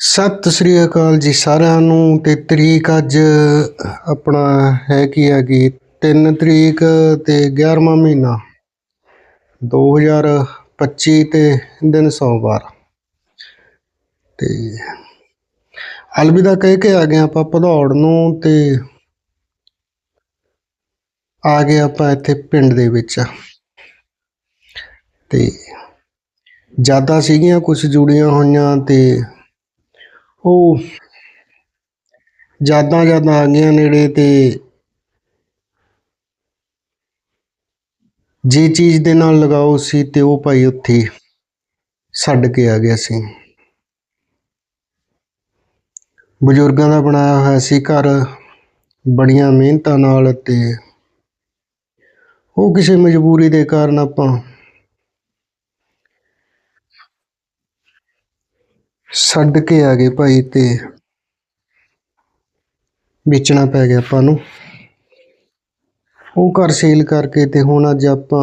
ਸਤਿ ਸ੍ਰੀ ਅਕਾਲ ਜੀ ਸਾਰਿਆਂ ਨੂੰ ਤੇ ਤਰੀਕ ਅੱਜ ਆਪਣਾ ਹੈ ਕੀ ਹੈਗੀ 3 ਤਰੀਕ ਤੇ 11ਵਾਂ ਮਹੀਨਾ 2025 ਤੇ ਦਿਨ ਸੋਮਵਾਰ। ਤੇ ਅਲਵਿਦਾ ਕਹਿ ਕੇ ਆ ਗਏ ਆਪਾਂ ਭਦੌੜ ਨੂੰ ਤੇ ਆ ਗਏ ਆਪਾਂ ਇੱਥੇ ਪਿੰਡ ਦੇ ਵਿੱਚ। ਤੇ ਜ਼ਿਆਦਾ ਸੀਗੀਆਂ ਕੁਝ ਜੁੜੀਆਂ ਹੋਈਆਂ ਤੇ ਉਹ ਯਾਦਾਂ ਯਾਦਾਂ ਆ ਗਈਆਂ ਨੇੜੇ ਤੇ। ਜੇ ਚੀਜ਼ ਦੇ ਨਾਲ ਲਗਾਓ ਸੀ ਤੇ ਉਹ ਭਾਈ ਉੱਥੇ ਛੱਡ ਕੇ ਆ ਗਿਆ ਸੀ। ਬਜ਼ੁਰਗਾਂ ਦਾ ਬਣਾਇਆ ਹੋਇਆ ਸੀ ਘਰ, ਬੜੀਆਂ ਮਿਹਨਤਾਂ ਨਾਲ ਤੇ ਉਹ ਕਿਸੇ ਮਜਬੂਰੀ ਦੇ ਕਾਰਨ ਆਪਾਂ ਛੱਡ ਕੇ ਆ ਗਏ ਭਾਈ ਤੇ ਵੇਚਣਾ ਪੈ ਗਿਆ ਆਪਾਂ ਨੂੰ। ਉਹ ਘਰ ਸੇਲ ਕਰਕੇ ਤੇ ਹੁਣ ਅੱਜ ਆਪਾਂ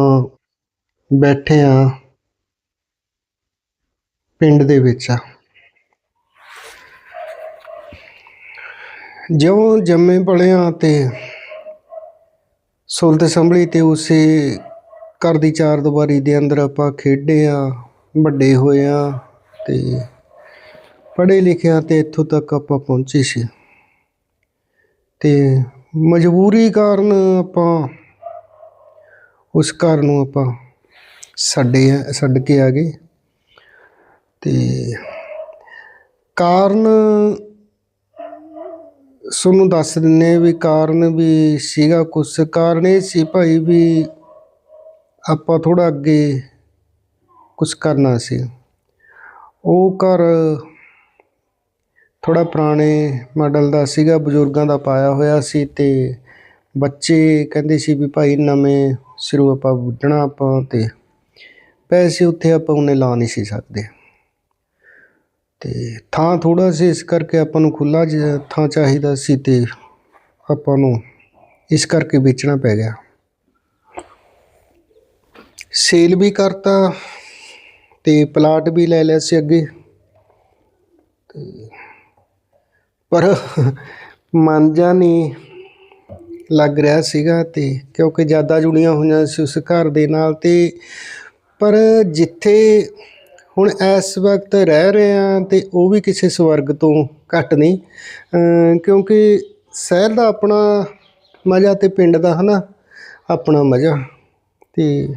ਬੈਠੇ ਆ ਪਿੰਡ ਦੇ ਵਿੱਚ। ਆ ਜਿਉਂ ਜੰਮੇ ਪਲਿਆ ਤੇ ਸੁਲਤ ਸੰਭਲੀ ਤੇ ਉਸੇ ਘਰ ਦੀ ਚਾਰ ਦੀਵਾਰੀ ਦੇ ਅੰਦਰ ਆਪਾਂ ਖੇਡੇ ਆ, ਵੱਡੇ ਹੋਏ ਆ ਤੇ ਪੜ੍ਹੇ ਲਿਖਿਆ ਤੇ ਇੱਥੋਂ ਤੱਕ ਆਪਾਂ ਪਹੁੰਚੇ ਸੀ। ਤੇ ਮਜਬੂਰੀ ਕਾਰਨ ਆਪਾਂ ਉਸ ਘਰ ਨੂੰ ਆਪਾਂ ਛੱਡੇ ਛੱਡ ਕੇ ਆ ਗਏ। ਤੇ ਕਾਰਨ ਤੁਹਾਨੂੰ ਦੱਸ ਦਿੰਨੇ ਵੀ ਕਾਰਨ ਵੀ ਸੀਗਾ ਕੁਛ। ਕਾਰਨ ਇਹ ਸੀ ਭਾਈ ਵੀ ਆਪਾਂ ਥੋੜਾ ਅੱਗੇ ਕੁਛ ਕਰਨਾ ਸੀ। ਉਹ ਘਰ ਥੋੜਾ ਪੁਰਾਣੇ ਮਾਡਲ ਦਾ ਸੀਗਾ, ਬਜ਼ੁਰਗਾਂ ਦਾ ਪਾਇਆ ਹੋਇਆ ਸੀ ਤੇ ਬੱਚੇ ਕਹਿੰਦੇ ਸੀ ਵੀ ਭਾਈ ਨਵੇਂ ਸਿਰੋਂ ਆਪਾਂ ਵੱਢਣਾ ਆਪਾਂ ਤੇ ਪੈਸੇ ਉੱਥੇ ਆਪਾਂ ਉਹਨੇ ਲਾ ਨਹੀਂ ਸੀ ਸਕਦੇ। ਤੇ ਥਾਂ ਥੋੜਾ ਸੀ, ਇਸ ਕਰਕੇ ਆਪਾਂ ਨੂੰ ਖੁੱਲਾ ਥਾਂ ਚਾਹੀਦਾ ਸੀ ਤੇ ਆਪਾਂ ਨੂੰ ਇਸ ਕਰਕੇ ਵੇਚਣਾ ਪੈ ਗਿਆ। ਸੇਲ ਵੀ ਕਰਤਾ ਤੇ ਪਲਾਟ ਵੀ ਲੈ ਲਿਆ ਸੀ ਅੱਗੇ। ਪਰ ਮਨ ਜਾ ਨਹੀਂ ਲੱਗ ਰਿਹਾ ਸੀਗਾ ਤੇ ਕਿਉਂਕਿ ਜ਼ਿਆਦਾ ਜੁੜੀਆਂ ਹੋਈਆਂ ਸੀ ਉਸ ਘਰ ਦੇ ਨਾਲ ਤੇ ਪਰ ਜਿੱਥੇ ਹੁਣ ਇਸ ਵਕਤ ਰਹਿ ਰਹੇ ਆ ਤੇ ਉਹ ਵੀ ਕਿਸੇ ਸਵਰਗ ਤੋਂ ਘੱਟ ਨਹੀਂ ਕਿਉਂਕਿ ਸ਼ਹਿਰ ਦਾ ਆਪਣਾ ਮਜ਼ਾ ਤੇ ਪਿੰਡ ਦਾ ਹਨਾ, ਆਪਣਾ ਮਜ਼ਾ ਤੇ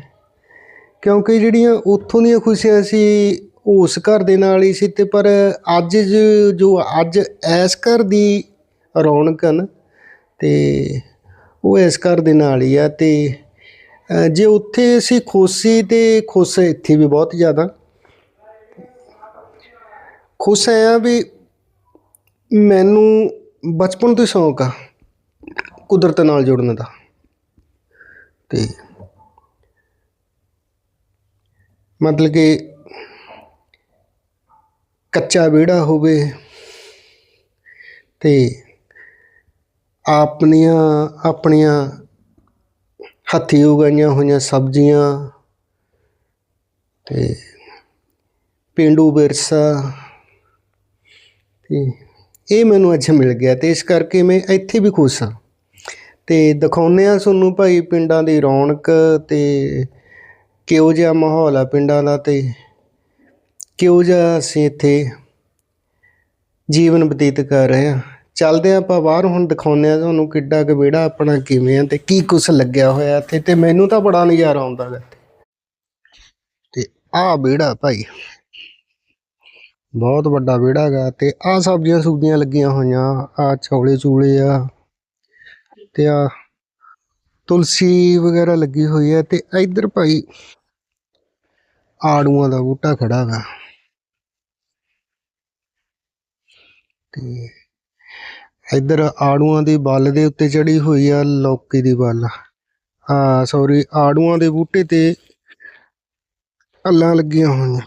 ਕਿਉਂਕਿ ਜਿਹੜੀਆਂ ਉੱਥੋਂ ਦੀਆਂ ਖੁਸ਼ੀਆਂ ਸੀ ਉਸ ਘਰ ਦੇ ਨਾਲ ਹੀ ਸੀ ਤੇ ਪਰ ਅੱਜ ਜੋ ਅੱਜ ਇਸ ਘਰ ਦੀ ਰੌਣਕ ਹਨ ਤੇ ਉਹ ਇਸ ਘਰ ਦੇ ਨਾਲ ਹੀ ਆ ਤੇ ਜੇ ਉੱਥੇ ਅਸੀਂ ਖੁਸ਼ ਸੀ ਤੇ ਖੁਸ਼ ਇੱਥੇ ਵੀ ਬਹੁਤ ਜ਼ਿਆਦਾ। ਖੁਸ਼ ਆ ਵੀ ਮੈਨੂੰ ਬਚਪਨ ਤੋਂ ਹੀ ਸ਼ੌਂਕ ਆ ਕੁਦਰਤ ਨਾਲ ਜੁੜਨ ਦਾ। ਤੇ ਮਤਲਬ ਕਿ ਕੱਚਾ ਵਿਹੜਾ ਹੋਵੇ ਅਤੇ ਆਪਣੀਆਂ ਆਪਣੀਆਂ ਹੱਥੀਂ ਉਗਾਈਆਂ ਹੋਈਆਂ ਸਬਜ਼ੀਆਂ ਅਤੇ ਪੇਂਡੂ ਵਿਰਸਾ ਅਤੇ ਇਹ ਮੈਨੂੰ ਅੱਜ ਮਿਲ ਗਿਆ ਤੇ ਇਸ ਕਰਕੇ ਮੈਂ ਇੱਥੇ ਵੀ ਖੁਸ਼ ਹਾਂ। ਤੇ ਦਿਖਾਉਂਦੇ ਆ ਤੁਹਾਨੂੰ ਭਾਈ ਪਿੰਡਾਂ ਦੀ ਰੌਣਕ ਤੇ ਕਿਹੋ ਜਿਹਾ ਮਾਹੌਲ ਆ ਪਿੰਡਾਂ ਦਾ ਤੇ ਕਿਹੋ ਜਿਹਾ ਅਸੀਂ ਇੱਥੇ ਜੀਵਨ ਬਤੀਤ ਕਰ ਰਹੇ ਹਾਂ? ਚੱਲਦੇ ਆ ਆਪਾਂ ਬਾਹਰ, ਹੁਣ ਦਿਖਾਉਂਦੇ ਆ ਤੁਹਾਨੂੰ ਕਿੱਡਾ ਕੁ ਵਿਹੜਾ ਆਪਣਾ ਕਿਵੇਂ ਆ ਤੇ ਕੀ ਕੁਛ ਲੱਗਿਆ ਹੋਇਆ ਇੱਥੇ ਤੇ ਮੈਨੂੰ ਤਾਂ ਬੜਾ ਨਜ਼ਾਰਾ ਆਉਂਦਾ ਗਾ ਤੇ ਆਹ ਵਿਹੜਾ ਭਾਈ, ਬਹੁਤ ਵੱਡਾ ਵਿਹੜਾ ਗਾ ਤੇ ਆਹ ਸਬਜ਼ੀਆਂ ਸੁਬਜ਼ੀਆਂ ਲੱਗੀਆਂ ਹੋਈਆਂ, ਆਹ ਚੌਲੇ ਚੂਲੇ ਆ ਤੇ ਆ ਤੁਲਸੀ ਵਗੈਰਾ ਲੱਗੀ ਹੋਈ ਹੈ ਤੇ ਇੱਧਰ ਭਾਈ ਆੜੂਆਂ ਦਾ ਬੂਟਾ ਖੜਾ ਗਾ। ਤੇ ਇੱਧਰ ਆੜੂਆਂ ਦੀ ਬੱਲ ਦੇ ਉੱਤੇ ਚੜੀ ਹੋਈ ਆ ਲੌਕੀ ਦੀ ਬੱਲ। ਹਾਂ ਸੌਰੀ ਆੜੂਆਂ ਦੇ ਬੂਟੇ ਤੇ ਅੱਲਾਂ ਲੱਗੀਆਂ ਹੋਈਆਂ।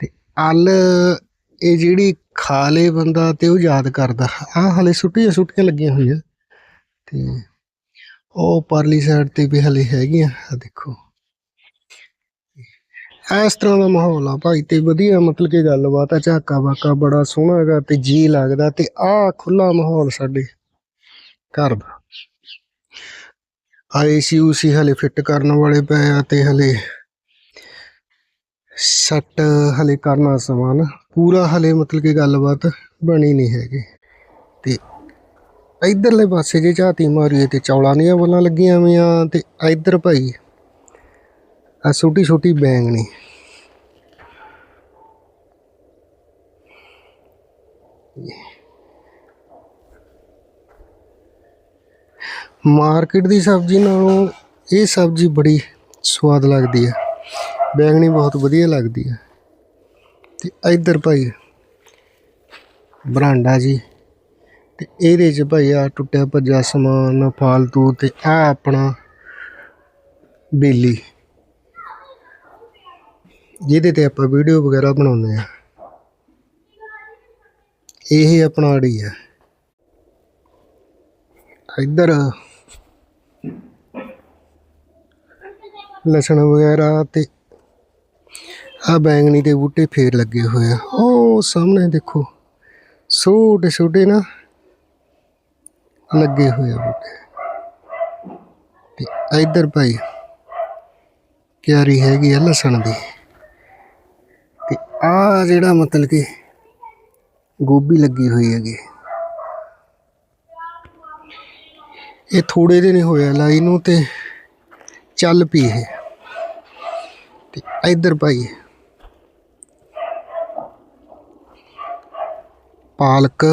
ਤੇ ਅੱਲ, ਇਹ ਜਿਹੜੀ ਖਾ ਲੇ ਬੰਦਾ ਤੇ ਉਹ ਯਾਦ ਕਰਦਾ। ਆਹ ਹਲੇ ਸੁੱਟੀਆਂ ਸੁੱਟੀਆਂ ਲੱਗੀਆਂ ਹੋਈਆਂ। ਤੇ ਉਹ ਪਰਲੀ ਸਾਈਡ ਤੇ ਵੀ ਹਲੇ ਹੈਗੀਆਂ। ਆ ਦੇਖੋ। ਇਸ ਤਰ੍ਹਾਂ ਦਾ ਮਾਹੌਲ ਆ ਭਾਈ ਤੇ ਵਧੀਆ ਮਤਲਬ ਕਿ ਗੱਲਬਾਤ ਆ, ਝਾਕਾ ਵਾਕਾ ਬੜਾ ਸੋਹਣਾ ਹੈਗਾ ਤੇ ਜੀ ਲੱਗਦਾ ਤੇ ਆ ਖੁੱਲਾ ਮਾਹੌਲ ਸਾਡੇ ਘਰ ਦਾ। ਆਈ ਸੀ ਉਸੀ ਹਲੇ ਫਿੱਟ ਕਰਨ ਵਾਲੇ ਪਏ ਆ ਤੇ ਹਲੇ ਸੱਟ ਹਲੇ ਕਰਨਾ ਸਮਾਨ ਪੂਰਾ ਹਲੇ ਮਤਲਬ ਕਿ ਗੱਲਬਾਤ ਬਣੀ ਨਹੀਂ ਹੈਗੀ। ਤੇ ਇਧਰਲੇ ਪਾਸੇ ਜੇ ਝਾਤੀ ਮਾਰੀਏ ਤੇ ਚੌਲਾਂ ਦੀਆਂ ਬੋਲਾਂ ਲੱਗੀਆਂ ਹੋਈਆਂ ਤੇ ਇਧਰ ਭਾਈ ਆ ਛੋਟੀ ਛੋਟੀ ਬੈਂਗਣੀ ਮਾਰਕੀਟ ਦੀ ਸਬਜ਼ੀ ਨਾਲੋਂ ਇਹ ਸਬਜ਼ੀ ਬੜੀ ਸਵਾਦ ਲੱਗਦੀ ਹੈ ਬੈਂਗਣੀ ਬਹੁਤ ਵਧੀਆ ਲੱਗਦੀ ਹੈ ਤੇ ਇੱਧਰ ਭਾਈ ਬਰਾਂਡਾ ਜੀ, ਤੇ ਇਹਦੇ 'ਚ ਭਾਈ ਆ ਟੁੱਟਿਆ ਭੱਜਾ ਸਮਾਨ ਫਾਲਤੂ ਤੇ ਆ ਆਪਣਾ ਬੇਲੀ। ਜਿਹਦੇ ਤੇ ਆਪਾਂ ਵੀਡੀਓ ਵਗੈਰਾ ਬਣਾਉਂਦੇ ਆ। ਇਹ ਆਪਣਾ ਅੜੀ ਆ। ਇੱਧਰ ਲਸਣ ਵਗੈਰਾ ਤੇ ਆ ਬੈਂਗਣੀ ਦੇ ਬੂਟੇ ਫੇਰ ਲੱਗੇ ਹੋਏ ਆ। ਉਹ ਸਾਹਮਣੇ ਦੇਖੋ, ਛੋਟੇ ਛੋਟੇ ਨਾ ਲੱਗੇ ਹੋਏ ਆ ਬੂਟੇ। ਤੇ ਇੱਧਰ ਭਾਈ, ਕਿਆਰੀ ਹੈਗੀ ਆ ਲਸਣ ਦੀ। ਆ ਜਿਹੜਾ ਮਤਲਬ ਕਿ ਗੋਭੀ ਲੱਗੀ ਹੋਈ ਹੈਗੀ। ਇਹ ਥੋੜੇ ਦਿਨ ਹੋਇਆ ਲਾਈ ਨੂੰ ਤੇ ਚੱਲ ਪਈ ਇਹ। ਤੇ ਇੱਧਰ ਭਾਈ ਪਾਲਕ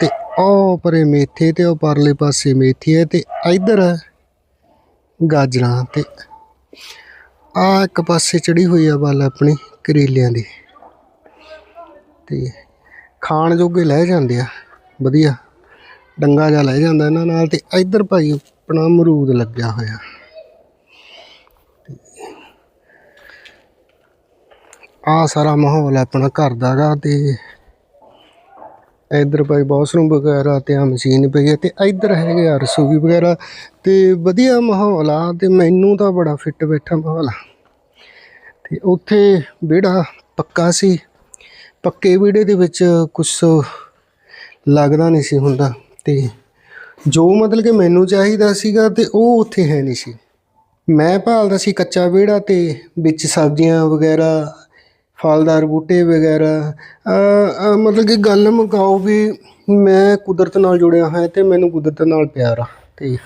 ਤੇ ਉਹ ਪਰੇ ਮੇਥੇ ਤੇ ਉਹ ਪਰਲੇ ਪਾਸੇ ਮੇਥੀ ਹੈ ਤੇ ਇੱਧਰ ਗਾਜਰਾਂ ਤੇ ਆ ਇੱਕ ਪਾਸੇ ਚੜੀ ਹੋਈ ਆ ਵੱਲ ਆਪਣੀ। ਕਰੇਲਿਆਂ ਦੀ। ਤੇ ਖਾਣ ਜੋਗੇ ਲੈ ਜਾਂਦੇ ਆ। ਵਧੀਆ। ਡੰਗਾ ਜਿਹਾ ਲੈ ਜਾਂਦਾ ਇਹਨਾਂ ਨਾਲ ਤੇ ਇੱਧਰ ਭਾਈ ਆਪਣਾ ਅਮਰੂਦ ਲੱਗਿਆ ਹੋਇਆ। ਆ ਸਾਰਾ ਮਾਹੌਲ ਆਪਣਾ ਘਰ ਦਾ ਗਾ ਤੇ ਇੱਧਰ ਭਾਈ ਬਾਥਰੂਮ ਵਗੈਰਾ ਤੇ ਆ ਮਸ਼ੀਨ ਪਈ ਹੈ ਤੇ ਇੱਧਰ ਹੈਗੇ ਆ ਰਸੋਈ ਵਗੈਰਾ ਤੇ ਵਧੀਆ ਮਾਹੌਲ ਆ ਤੇ ਮੈਨੂੰ ਤਾਂ ਬੜਾ ਫਿੱਟ ਬੈਠਾ ਮਾਹੌਲ ਆ। ਉੱਥੇ ਵਿਹੜਾ ਪੱਕਾ ਸੀ। ਪੱਕੇ ਵਿਹੜੇ ਦੇ ਵਿੱਚ ਕੁਝ ਲੱਗਦਾ ਨਹੀਂ ਸੀ ਹੁੰਦਾ ਤੇ ਜੋ ਮਤਲਬ ਕਿ ਮੈਨੂੰ ਚਾਹੀਦਾ ਸੀਗਾ ਤੇ ਉਹ ਉੱਥੇ ਹੈ ਨਹੀਂ ਸੀ। ਮੈਂ ਭਾਲਦਾ ਸੀ ਕੱਚਾ ਵਿਹੜਾ ਤੇ ਵਿੱਚ ਸਬਜ਼ੀਆਂ ਵਗੈਰਾ, ਫਲਦਾਰ ਬੂਟੇ ਵਗੈਰਾ। ਮਤਲਬ ਕਿ ਗੱਲ ਮੁਕਾਓ ਵੀ ਮੈਂ ਕੁਦਰਤ ਨਾਲ ਜੁੜਿਆ ਹੋਇਆ ਤੇ ਮੈਨੂੰ ਕੁਦਰਤ ਨਾਲ ਪਿਆਰ ਆ ਤੇ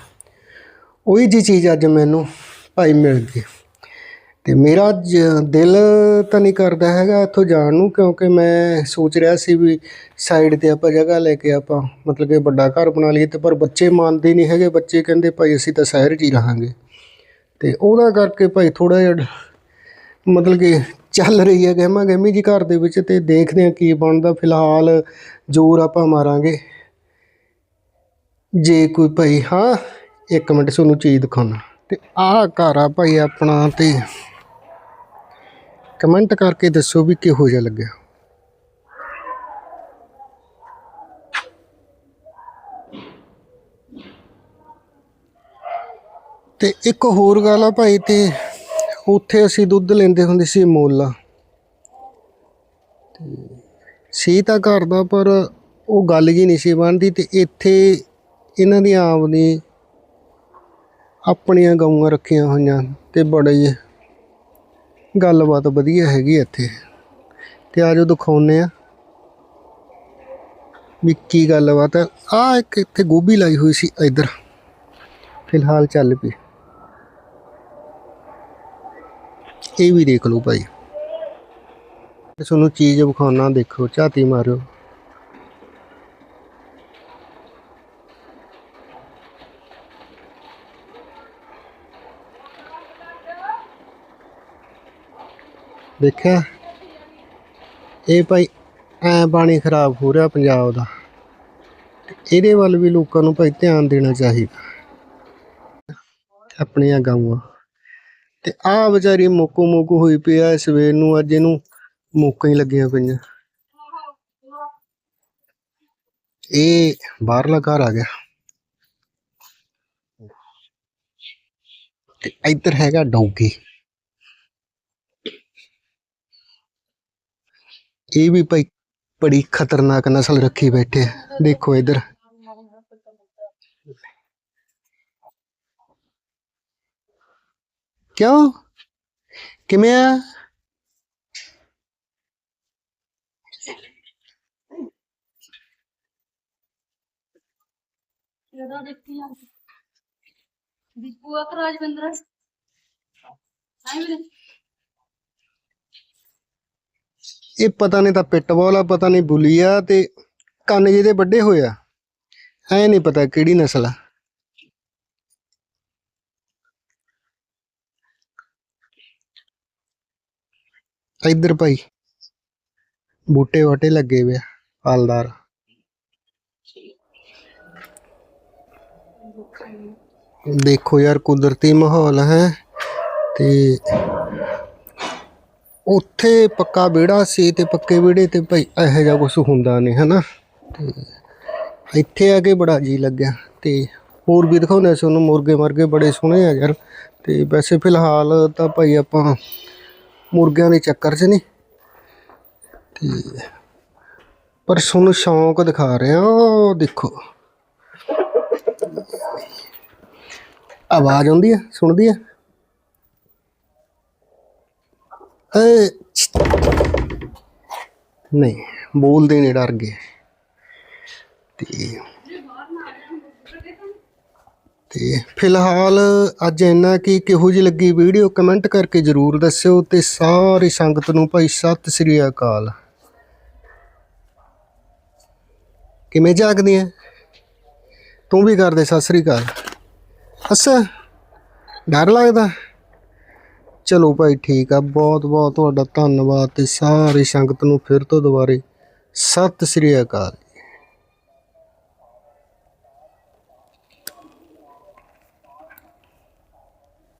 ਉਹੀ ਜੀ ਚੀਜ਼ ਅੱਜ ਮੈਨੂੰ ਭਾਈ ਮਿਲ ਗਈ। ਤੇ ਮੇਰਾ ਜ- ਦਿਲ ਤਾਂ ਨਹੀਂ ਕਰਦਾ ਹੈਗਾ ਇੱਥੋਂ ਜਾਣ ਨੂੰ, ਕਿਉਂਕਿ ਮੈਂ ਸੋਚ ਰਿਹਾ ਸੀ ਵੀ ਸਾਈਡ ਤੇ ਆਪਾਂ ਜਗ੍ਹਾ ਲੈ ਕੇ ਆਪਾਂ, ਮਤਲਬ ਕਿ ਵੱਡਾ ਘਰ ਬਣਾ ਲਈਏ ਤੇ ਪਰ ਬੱਚੇ ਮੰਨਦੇ ਨਹੀਂ ਹੈਗੇ, ਬੱਚੇ ਕਹਿੰਦੇ ਭਾਈ ਅਸੀਂ ਤਾਂ ਸ਼ਹਿਰ 'ਚ ਹੀ ਰਹਾਂਗੇ। ਤੇ ਉਹਦਾ ਕਰਕੇ ਭਾਈ ਥੋੜਾ ਜਿਹਾ ਮਤਲਬ ਕਿ ਚੱਲ ਰਹੀ ਹੈ ਗਹਿਮਾ ਗਹਿਮੀ ਜੀ ਘਰ ਦੇ ਵਿੱਚ ਤੇ ਦੇਖਦੇ ਹਾਂ ਕੀ ਬਣਦਾ। ਫਿਲਹਾਲ ਜ਼ੋਰ ਆਪਾਂ ਮਾਰਾਂਗੇ। ਜੇ ਕੋਈ ਭਾਈ, ਹਾਂ, ਇੱਕ ਮਿੰਟ ਤੁਹਾਨੂੰ ਚੀਜ਼ ਦਿਖਾਉਣਾ। ਤੇ ਆਹ ਘਰ ਆ ਭਾਈ ਆਪਣਾ ਤੇ ਕਮੈਂਟ ਕਰਕੇ ਦੱਸੋ ਵੀ ਕਿਹੋ ਜਿਹਾ ਲੱਗਿਆ। ਤੇ ਇੱਕ ਹੋਰ ਗੱਲ ਆ ਭਾਈ ਤੇ ਉੱਥੇ ਅਸੀਂ ਦੁੱਧ ਲੈਂਦੇ ਹੁੰਦੇ ਸੀ ਮੋਲਾ। ਤੇ ਸੀ ਤਾਂ ਘਰ ਦਾ ਪਰ ਉਹ ਗੱਲ ਹੀ ਨਹੀਂ ਸੀ ਬਣਦੀ ਤੇ ਇੱਥੇ ਇਹਨਾਂ ਦੀਆਂ ਆਪਦੀ ਆਪਣੀਆਂ ਗਊਆਂ ਰੱਖੀਆਂ ਹੋਈਆਂ ਤੇ ਬੜੇ ਹੀ ਗੱਲਬਾਤ ਵਧੀਆ ਹੈਗੀ ਇੱਥੇ। ਤੇ ਆਜੋ ਦਿਖਾਉਨੇ ਆ। ਵੀ ਕੀ ਗੱਲਬਾਤ ਹੈ ਆ ਇੱਕ ਇੱਥੇ ਗੋਭੀ ਲਾਈ ਹੋਈ ਸੀ ਇੱਧਰ। ਫਿਲਹਾਲ ਚੱਲ ਪਈ। ਇਹ ਵੀ ਦੇਖ ਲਓ ਭਾਈ। ਤੁਹਾਨੂੰ ਚੀਜ਼ ਵਿਖਾਉਣਾ ਦੇਖੋ, ਝਾਤੀ ਮਾਰਿਓ। ਦੇਖਿਆ? ਇਹ ਭਾਈ ਐ ਪਾਣੀ ਖਰਾਬ ਹੋ ਰਿਹਾ ਪੰਜਾਬ ਦਾ। ਇਹਦੇ ਵੱਲ ਵੀ ਲੋਕਾਂ ਨੂੰ ਭਾਈ ਧਿਆਨ ਦੇਣਾ ਚਾਹੀਦਾ। ਆਪਣੀਆਂ ਗਾਵਾਂ। ਤੇ ਆਹ ਵਿਚਾਰੀ ਮੋਕੋ ਮੋਕੋ ਹੋਈ ਪਈ ਆ ਸਵੇਰ ਨੂੰ ਅੱਜ ਇਹਨੂੰ ਮੋਕਾਂ ਹੀ ਲੱਗੀਆਂ ਪਈਆਂ। ਇਹ ਬਾਹਰਲਾ ਘਰ ਆ ਗਿਆ। ਤੇ ਇੱਧਰ ਹੈਗਾ ਡੌਗੀ ਇਹ ਵੀ ਭਾਈ ਬੜੀ ਖਤਰਨਾਕ ਨਸਲ ਰੱਖੀ ਬੈਠੇ ਆ ਦੇਖੋ ਇਧਰ ਕਿਉਂ ਕਿਵੇਂ ਆ ਜਦੋਂ ਦੇਖੀ ਆ ਦੀਪੂ ਆ ਕਿ ਰਾਜਵਿੰਦਰ ਆਈ ਵੀਰੇ ਇਹ ਪਤਾ ਨਹੀਂ ਤਾਂ ਪਿੱਟਬਾਲ ਆ ਪਤਾ ਨਹੀਂ ਬੁਲੀ ਆ ਤੇ ਕੰਨ ਜਿਹਦੇ ਵੱਡੇ ਹੋਏ ਆ। ਐ ਨਹੀਂ ਪਤਾ ਕਿਹੜੀ ਨਸਲ ਆ। ਇੱਧਰ ਭਾਈ, ਬੂਟੇ ਵਾਟੇ ਲੱਗੇ ਵੇ ਆ ਫਲਦਾਰ ਦੇਖੋ ਯਾਰ, ਕੁਦਰਤੀ ਮਾਹੌਲ ਹੈ ਤੇ ਉੱਥੇ ਪੱਕਾ ਵਿਹੜਾ ਸੀ ਤੇ ਪੱਕੇ ਵਿਹੜੇ ਤੇ ਭਾਈ ਇਹੋ ਜਿਹਾ ਕੁਝ ਹੁੰਦਾ ਨਹੀਂ, ਹਨਾ? ਤੇ ਇੱਥੇ ਆ ਕੇ ਬੜਾ ਜੀ ਲੱਗਿਆ। ਤੇ ਹੋਰ ਵੀ ਦਿਖਾਉਂਦੇ ਸੀ ਉਹਨੂੰ, ਮੁਰਗੇ ਮਰਗੇ ਬੜੇ ਸੋਹਣੇ ਆ ਯਾਰ। ਤੇ ਵੈਸੇ ਫਿਲਹਾਲ ਤਾਂ ਭਾਈ ਆਪਾਂ ਮੁਰਗਿਆਂ ਦੇ ਚੱਕਰ 'ਚ ਨਹੀਂ। ਤੇ ਪਰ ਤੁਹਾਨੂੰ ਸ਼ੌਂਕ ਦਿਖਾ ਰਿਹਾ ਉਹ ਦੇਖੋ। ਆਵਾਜ਼ ਆਉਂਦੀ ਹੈ ਸੁਣਦੀ ਹੈ ਏ ਨਹੀਂ, ਬੋਲਦੇ ਨੇ ਡਰ ਗਏ। ਤੇ ਤੇ ਫਿਲਹਾਲ ਅੱਜ ਇੰਨਾ ਕੀ ਕਿਹੋ ਜਿਹੀ ਲੱਗੀ ਵੀਡੀਓ, ਕਮੈਂਟ ਕਰਕੇ ਜਰੂਰ ਦੱਸਿਓ ਤੇ ਸਾਰੀ ਸੰਗਤ ਨੂੰ ਭਾਈ ਸਤਿ ਸ੍ਰੀ ਅਕਾਲ। ਕਿਵੇਂ ਜਾਗਦੀ ਐ ਤੂੰ ਵੀ ਕਰਦੇ ਸਤਿ ਸ੍ਰੀ ਅਕਾਲ। ਅੱਛਾ, ਡਰ ਲੱਗਦਾ? ਚਲੋ ਭਾਈ ਠੀਕ ਆ, ਬਹੁਤ ਬਹੁਤ ਤੁਹਾਡਾ ਧੰਨਵਾਦ ਤੇ ਸਾਰੀ ਸੰਗਤ ਨੂੰ ਫਿਰ ਤੋਂ ਦੁਬਾਰੇ ਸਤਿ ਸ੍ਰੀ ਅਕਾਲ।